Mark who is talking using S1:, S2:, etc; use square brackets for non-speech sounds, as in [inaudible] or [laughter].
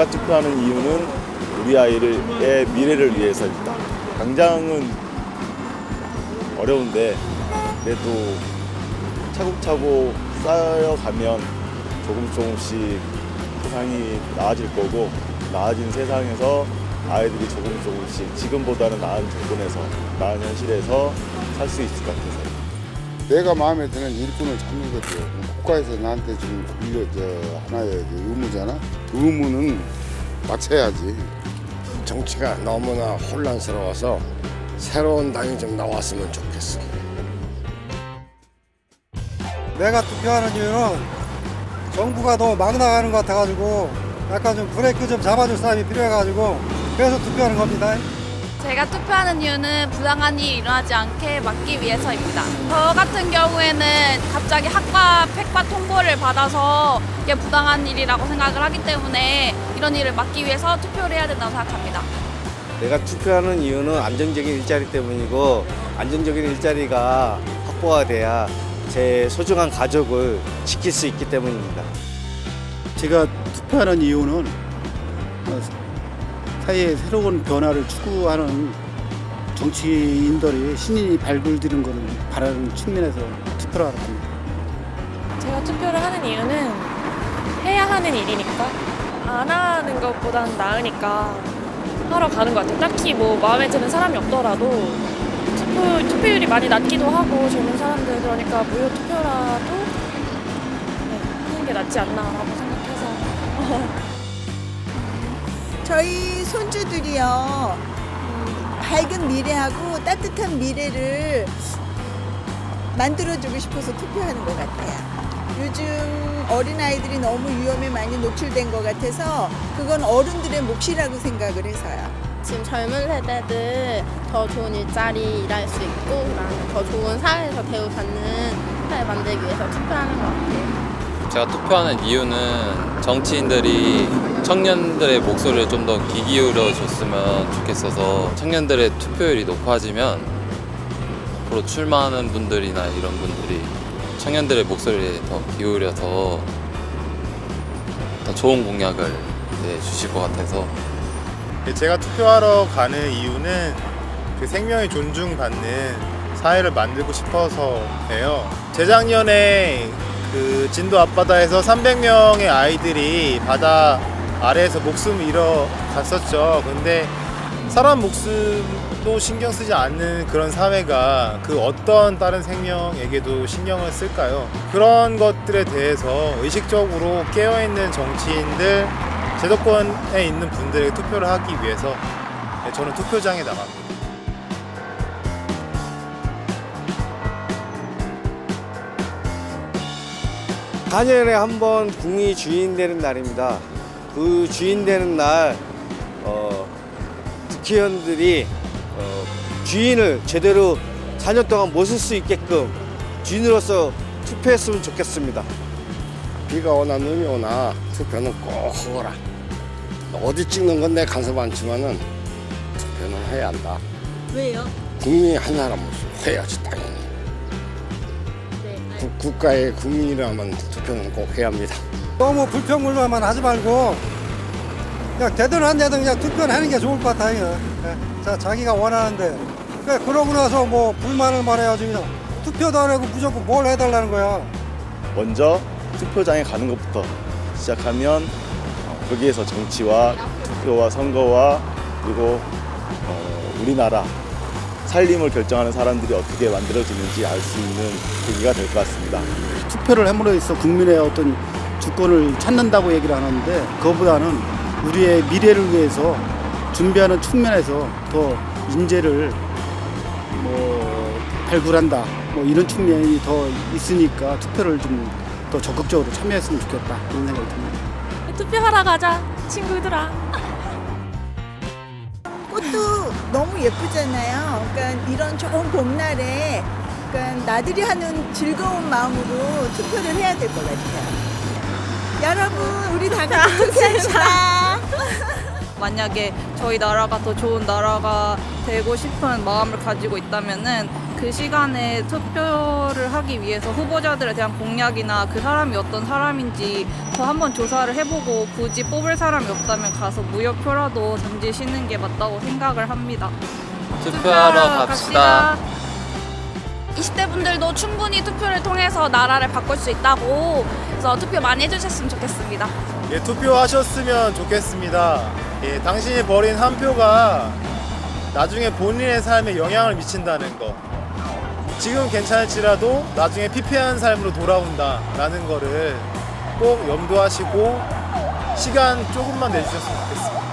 S1: 제가 투표하는 이유는 우리 아이의 미래를 위해서입니다. 당장은 어려운데 그래도 차곡차곡 쌓여가면 조금 조금씩 세상이 나아질 거고 나아진 세상에서 아이들이 조금 조금씩 지금보다는 나은 조건에서 나은 현실에서 살 수 있을 것 같아서
S2: 내가 마음에 드는 일꾼을 찾는 거죠. 국가에서 나한테 준 일려 저 하나의 그 의무잖아. 의무는 맞춰야지.
S3: 정치가 너무나 혼란스러워서 새로운 당이 좀 나왔으면 좋겠어.
S4: 내가 투표하는 이유는 정부가 너무 막 나가는 것 같아가지고 약간 좀 브레이크 좀 잡아줄 사람이 필요해가지고 그래서 투표하는 겁니다.
S5: 제가 투표하는 이유는 부당한 일이 일어나지 않게 막기 위해서입니다. 저 같은 경우에는 갑자기 학과 팩과 통보를 받아서 이게 부당한 일이라고 생각을 하기 때문에 이런 일을 막기 위해서 투표를 해야 된다고 생각합니다.
S6: 내가 투표하는 이유는 안정적인 일자리 때문이고 안정적인 일자리가 확보가 돼야 제 소중한 가족을 지킬 수 있기 때문입니다.
S7: 제가 투표하는 이유는 어, 사회의 새로운 변화를 추구하는 정치인들이 신인이 발굴되는 것을 바라는 측면에서 투표를 하러 갑니다.
S8: 제가 투표를 하는 이유는 해야 하는 일이니까 안 하는 것보다는 나으니까 하러 가는 것 같아요. 딱히 뭐 마음에 드는 사람이 없더라도 투표, 투표율이 많이 낮기도 하고 젊은 사람들 그러니까 무효 투표라도 네, 하는 게 낫지 않나라고 생각해서 [laughs]
S9: 저희 손주들이요 음, 밝은 미래하고 따뜻한 미래를 만들어주고 싶어서 투표하는 것 같아요. 요즘 어린아이들이 너무 위험에 많이 노출된 것 같아서 그건 어른들의 몫이라고 생각을 해서요.
S10: 지금 젊은 세대들 더 좋은 일자리 일할 수 있고 더 좋은 사회에서 대우받는 사회 만들기 위해서 투표하는 것 같아요.
S11: 제가 투표하는 이유는 정치인들이 청년들의 목소리를 좀 더 귀 기울여 줬으면 좋겠어서 청년들의 투표율이 높아지면 앞으로 출마하는 분들이나 이런 분들이 청년들의 목소리에 더 기울여서 더 좋은 공약을 네, 주실 것 같아서
S12: 제가 투표하러 가는 이유는 그 생명이 존중받는 사회를 만들고 싶어서예요. 재작년에 그 진도 앞바다에서 300명의 아이들이 바다 아래에서 목숨 잃어 갔었죠. 근데 사람 목숨도 신경 쓰지 않는 그런 사회가 그 어떤 다른 생명에게도 신경을 쓸까요? 그런 것들에 대해서 의식적으로 깨어있는 정치인들, 제도권에 있는 분들에게 투표를 하기 위해서 네, 저는 투표장에 나갑니다.
S6: 4년에 한 번 궁이 주인 되는 날입니다. 그 주인 되는 날 어, 국회의원들이 어, 주인을 제대로 4년 동안 모실 수 있게끔 주인으로서 투표했으면 좋겠습니다.
S3: 비가 오나 눈이 오나 투표는 꼭 하거라. 어디 찍는 건 내 간섭 않지만은 투표는 해야 한다.
S9: 왜요?
S3: 국민이 한 사람으로서 해야지 당연히. 국- 국가의 국민이라면 투표는 꼭 해야 합니다.
S4: 너무 불평불만만 하지 말고 그냥 되든 안 되든 그냥 투표는 하는 게 좋을 것 같아요. 예. 자, 자기가 원하는데 그래, 그러고 나서 뭐 불만을 말해야지 그냥 투표도 안 하고 무조건 뭘 해달라는 거야.
S1: 먼저 투표장에 가는 것부터 시작하면 거기에서 정치와 투표와 선거와 그리고 어, 우리나라 살림을 결정하는 사람들이 어떻게 만들어지는지 알 수 있는 계기가 될 것 같습니다.
S7: 투표를 함으로써 국민의 어떤 주권을 찾는다고 얘기를 하는데 그거보다는 우리의 미래를 위해서 준비하는 측면에서 더 인재를 뭐 발굴한다 뭐 이런 측면이 더 있으니까 투표를 좀 더 적극적으로 참여했으면 좋겠다 이런 생각이 듭니다.
S8: 투표하러 가자 친구들아.
S9: 꽃도 너무 예쁘잖아요. 그러니까 이런 좋은 봄날에 그러니까 나들이 하는 즐거운 마음으로 투표를 해야 될 것 같아요. 여러분, 우리 다 같이 투표합시다.
S11: 만약에 저희 나라가 더 좋은 나라가 되고 싶은 마음을 가지고 있다면은 그 시간에 투표를 하기 위해서 후보자들에 대한 공약이나 그 사람이 어떤 사람인지 더 한번 조사를 해보고 굳이 뽑을 사람이 없다면 가서 무효표라도 던지시는 게 맞다고 생각을 합니다.
S1: 투표하러 갑시다.
S11: 20대 분들도 충분히 투표를 통해서 나라를 바꿀 수 있다고 그래서 투표 많이 해주셨으면 좋겠습니다.
S12: 예, 투표하셨으면 좋겠습니다. 예, 당신이 버린 한 표가 나중에 본인의 삶에 영향을 미친다는 거. 지금 괜찮을지라도 나중에 피폐한 삶으로 돌아온다라는 거를 꼭 염두하시고 시간 조금만 내주셨으면 좋겠습니다.